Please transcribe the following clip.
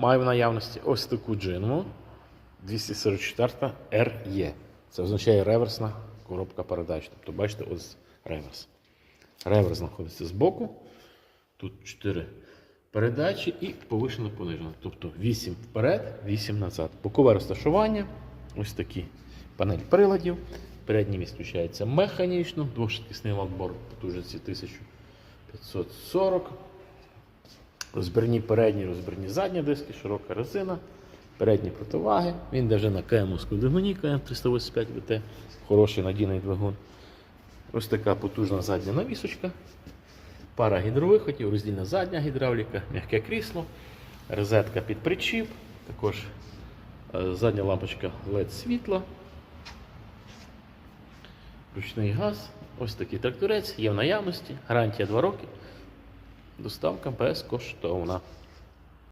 Маю в наявності ось таку джинму 244 RE. Це означає реверсна коробка передач. Тобто, бачите, ось реверс. Реверс знаходиться збоку. Тут 4 передачі і повишено понижено. Тобто 8 вперед, 8 назад. Бокове розташування. Ось такі панель приладів. Передній міст включається механічно, двошвидкісний лакбор потужності 1540. Розбірні передні, розбірні задні диски, широка резина, передні противаги. Він йде на КМовську двигуні КМ385 ВТ, хороший надійний двигун. Ось така потужна задня навісочка. Пара гідровиходів, роздільна задня гідравліка, м'яке крісло, розетка під причіп, також е, задня лампочка LED світла, ручний газ. Ось такий тракторець є в наявності, гарантія 2 роки. Доставка безкоштовна.